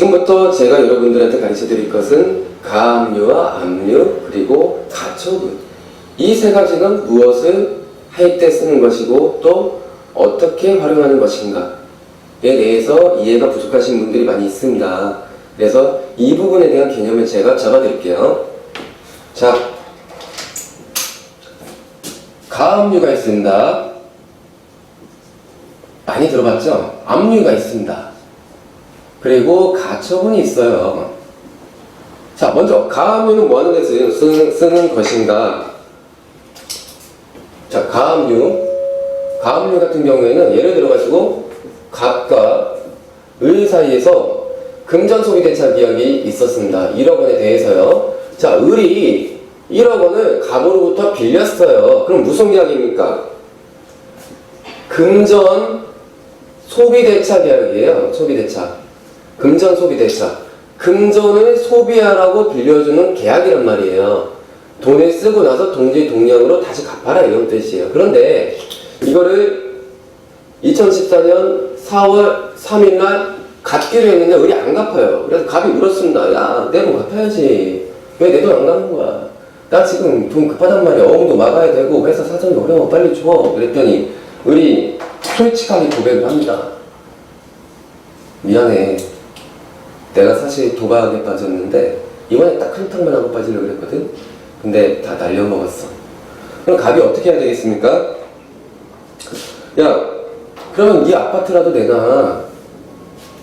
지금부터 제가 여러분들한테 가르쳐 드릴 것은 가압류와 압류 그리고 가처분 이 세 가지는 무엇을 할 때 쓰는 것이고 또 어떻게 활용하는 것인가에 대해서 이해가 부족하신 분들이 많이 있습니다. 그래서 이 부분에 대한 개념을 제가 잡아드릴게요. 자, 가압류가 있습니다. 많이 들어봤죠? 압류가 있습니다. 그리고 가처분이 있어요. 자, 먼저 가압류는 뭐 하는 데 쓰- 쓰는, 쓰는 것인가? 자, 가압류. 가압류 같은 경우에는 예를 들어가지고 갑과 의 사이에서 금전 소비 대차 계약이 있었습니다. 1억 원에 대해서요. 자, 을이 1억 원을 갑으로부터 빌렸어요. 그럼 무슨 계약입니까? 금전 소비 대차 계약이에요. 소비 대차. 금전 소비 대차. 금전을 소비하라고 빌려주는 계약이란 말이에요. 돈을 쓰고 나서 동지 동량으로 다시 갚아라 이런 뜻이에요. 그런데 이거를 2014년 4월 3일 날 갚기로 했는데 을이 안 갚아요. 그래서 갑이 울었습니다. 야, 내 돈 갚아야지. 왜 내 돈 안 갚는 거야? 나 지금 돈 급하단 말이야. 어음도 막아야 되고 회사 사정이 어려워. 빨리 줘. 그랬더니 을이 솔직하게 고백을 합니다. 미안해. 내가 사실 도박에 빠졌는데 이번에 딱 한 탕만 하고 빠지려고 그랬거든. 근데 다 날려먹었어. 그럼 갑이 어떻게 해야 되겠습니까? 야, 그러면 네 아파트라도 내놔.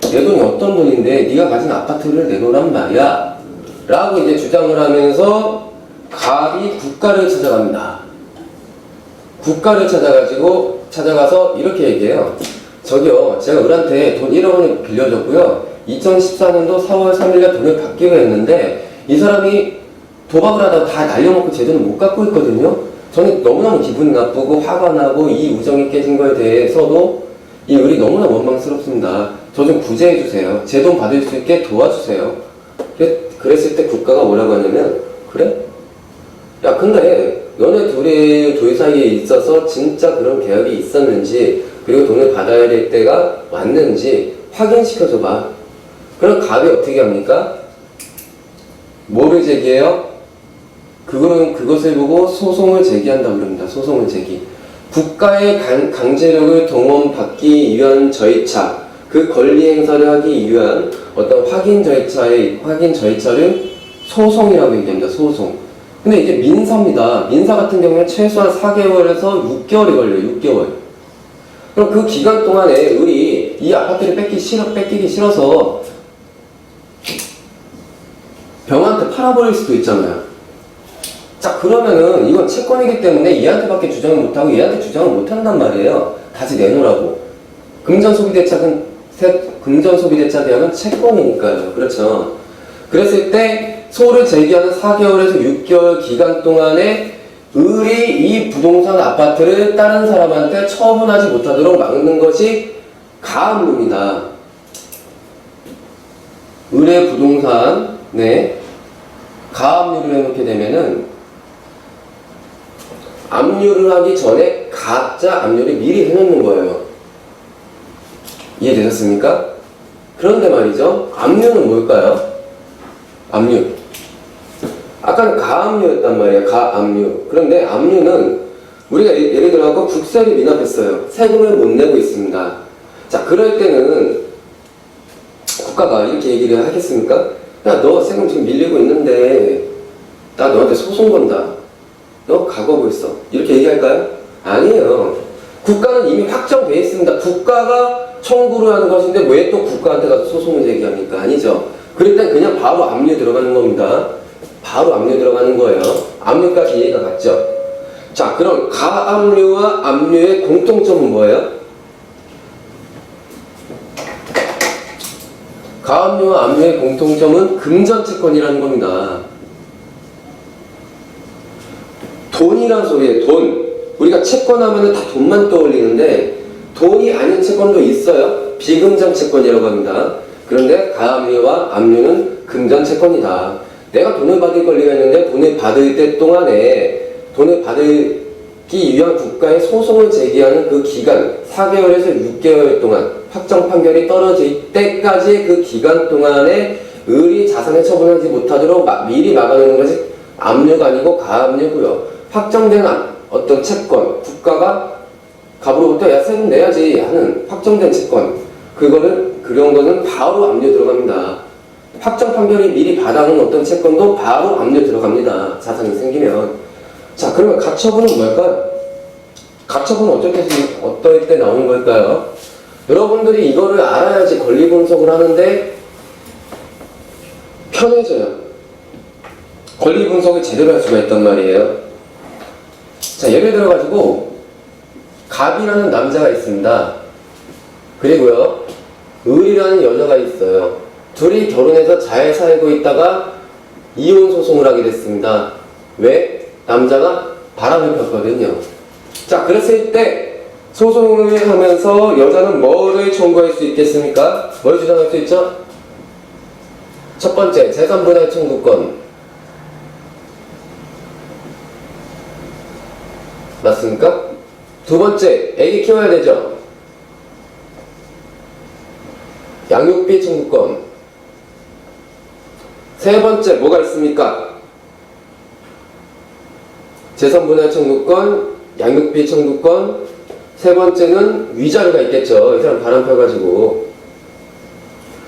내 돈이 어떤 돈인데 네가 가진 아파트를 내놓으란 말이야. 라고 이제 주장을 하면서 갑이 국가를 찾아갑니다. 국가를 찾아가지고 찾아가서 이렇게 얘기해요. 저기요, 제가 을한테 돈 1억 원을 빌려줬고요. 2014년도 4월 3일날 돈을 받기로 했는데 이 사람이 도박을 하다가 다 날려먹고 제 돈을 못 갚고 있거든요. 저는 너무너무 기분이 나쁘고 화가 나고 이 우정이 깨진 거에 대해서도 이 을이 너무나 원망스럽습니다. 저 좀 구제해 주세요. 제 돈 받을 수 있게 도와주세요. 그랬을 때 국가가 뭐라고 하냐면 그래? 야 근데 너네 둘이 둘 사이에 있어서 진짜 그런 계약이 있었는지 그리고 돈을 받아야 될 때가 왔는지 확인시켜줘봐. 그럼 갑이 어떻게 합니까? 뭐를 제기해요? 그거는 그것을 보고 소송을 제기한다고 그럽니다. 소송을 제기. 국가의 강, 강제력을 동원받기 위한 절차, 그 권리 행사를 하기 위한 어떤 확인 절차의 확인 절차를 소송이라고 얘기합니다. 소송. 근데 이게 민사입니다. 민사 같은 경우에 최소한 4개월에서 6개월이 걸려요. 6개월. 그럼 그 기간 동안에 을이 이 아파트를 뺏기 싫어, 뺏기기 싫어서 팔아버릴 수도 있잖아요. 자, 그러면은 이건 채권이기 때문에 얘한테밖에 주장을 못하고 얘한테 주장을 못한단 말이에요. 다시 내놓으라고. 금전 소비대차는, 금전 소비대차 계약은 채권이니까요. 그렇죠. 그랬을 때 소를 제기하는 4개월에서 6개월 기간 동안에 을이 이 부동산 아파트를 다른 사람한테 처분하지 못하도록 막는 것이 가압류입니다. 을의 부동산, 네. 가압류를 해놓게 되면은 압류를 하기 전에 가짜 압류를 미리 해놓는 거예요. 이해되셨습니까? 그런데 말이죠. 압류는 뭘까요? 압류. 아까는 가압류였단 말이에요. 가압류. 그런데 압류는 우리가 예- 예를 들어서 국세를 미납했어요. 세금을 못 내고 있습니다. 자, 그럴 때는 국가가 이렇게 얘기를 하겠습니까? 야, 너 세금 지금 밀리고 있는데 나 너한테 소송 건다. 너 각오하고 있어. 이렇게 얘기할까요? 아니에요. 국가는 이미 확정돼 있습니다. 국가가 청구를 하는 것인데 왜 또 국가한테 가서 소송을 제기합니까? 아니죠. 땐 그냥 바로 압류 들어가는 겁니다. 바로 압류 들어가는 거예요. 압류까지 이해가 갔죠? 자, 그럼 가압류와 압류의 공통점은 뭐예요? 가압류와 압류의 공통점은 금전채권이라는 겁니다. 돈이란 소리예요, 돈. 우리가 채권하면 다 돈만 떠올리는데 돈이 아닌 채권도 있어요. 비금전 채권이라고 합니다. 그런데 가압류와 압류는 금전 채권이다. 내가 돈을 받을 권리가 있는데 돈을 받을 때 동안에 돈을 받을 위한 국가에 소송을 제기하는 그 기간 4개월에서 6개월 동안 확정 판결이 떨어질 때까지 그 기간 동안에 을이 자산을 처분하지 못하도록 마- 미리 막아놓는 것이 압류가 아니고 가압류고요. 확정된 안- 어떤 채권, 국가가 갑으로부터 야 세금 내야지 하는 확정된 채권 그거는 그런 거는 바로 압류 들어갑니다. 확정 판결이 미리 받아놓은 어떤 채권도 바로 압류 들어갑니다. 자산이 생기면 자 그러면 가처분은 뭘까요? 가처분은 생기- 어떨 때 나오는 걸까요? 여러분들이 이거를 알아야지 권리 분석을 하는데 편해져요. 권리 분석을 제대로 할 수가 있단 말이에요. 자 예를 들어 가지고 갑이라는 남자가 있습니다. 그리고요, 을이라는 여자가 있어요. 둘이 결혼해서 잘 살고 있다가 이혼 소송을 하게 됐습니다. 왜? 남자가 바람을 폈거든요. 자, 그랬을 때 소송을 하면서 여자는 뭐를 청구할 수 있겠습니까? 뭘 주장할 수 있죠? 첫 번째, 재산분할 청구권. 맞습니까? 두 번째, 애기 키워야 되죠? 양육비 청구권. 세 번째, 뭐가 있습니까? 재산분할 청구권, 양육비 청구권, 세 번째는 위자료가 있겠죠. 이 사람 바람 펴가지고.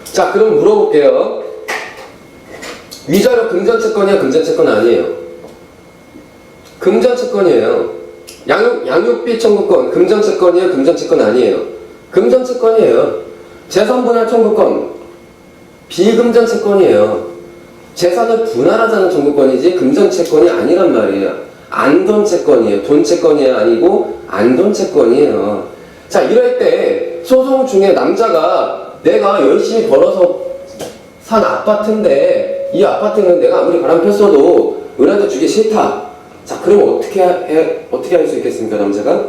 자, 그럼 물어볼게요. 위자료 금전채권이야, 금전채권 아니에요? 금전채권이에요. 양육, 양육비 청구권, 금전채권이에요, 금전채권 아니에요? 금전채권이에요. 재산분할 청구권, 비금전채권이에요. 재산을 분할하자는 청구권이지 금전채권이 아니란 말이에요. 안돈 채권이에요. 돈 채권이 아니고 안돈 채권이에요. 자, 이럴 때 소송 중에 남자가 내가 열심히 벌어서 산 아파트인데 이 아파트는 내가 아무리 바람 폈어도 은한테 주기 싫다. 자, 그럼 어떻게 해, 어떻게 할 수 있겠습니까, 남자가?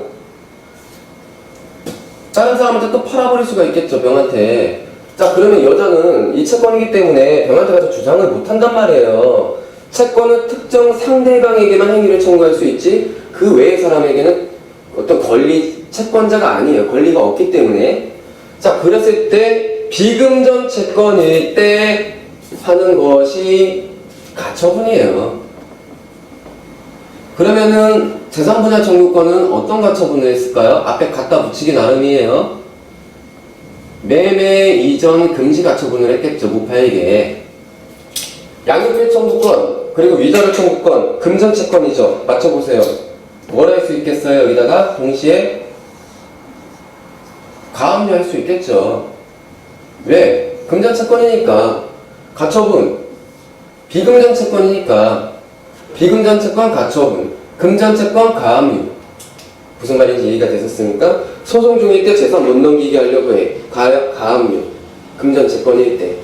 다른 사람한테 또 팔아버릴 수가 있겠죠, 병한테. 자, 그러면 여자는 이 채권이기 때문에 병한테 가서 주장을 못 한단 말이에요. 채권은 특정 상대방에게만 행위를 청구할 수 있지, 그 외의 사람에게는 어떤 권리, 채권자가 아니에요. 권리가 없기 때문에. 자, 그랬을 때, 비금전 채권일 때 하는 것이 가처분이에요. 그러면은 재산분할 청구권은 어떤 가처분을 했을까요? 앞에 갖다 붙이기 나름이에요. 매매 이전 금지 가처분을 했겠죠, 무파에게. 양육비 청구권, 그리고 위자료 청구권, 금전채권이죠. 맞춰보세요. 뭘 할 수 있겠어요? 여기다가 동시에 가압류 할 수 있겠죠. 왜? 금전채권이니까. 가처분. 비금전채권이니까. 비금전채권 가처분. 금전채권 가압류. 무슨 말인지 이해가 되셨습니까? 소송 중일 때 재산 못 넘기게 하려고 해. 가, 가압류. 금전채권일 때.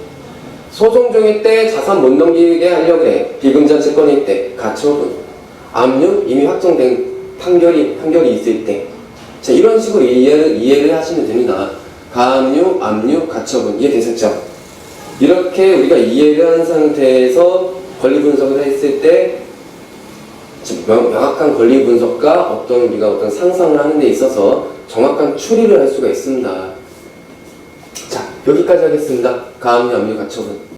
소송 중일 때 자산 못 넘기게 하려고 해. 비금전 채권일 때. 가처분. 압류. 이미 확정된 판결이, 판결이 있을 때. 자, 이런 식으로 이해를, 이해를 하시면 됩니다. 가압류, 압류, 가처분. 이해되셨죠? 이렇게 우리가 이해를 한 상태에서 권리 분석을 했을 때 명확한 권리 분석과 어떤 우리가 어떤 상상을 하는 데 있어서 정확한 추리를 할 수가 있습니다. 자, 여기까지 하겠습니다. 가압류, 압류, 가처분.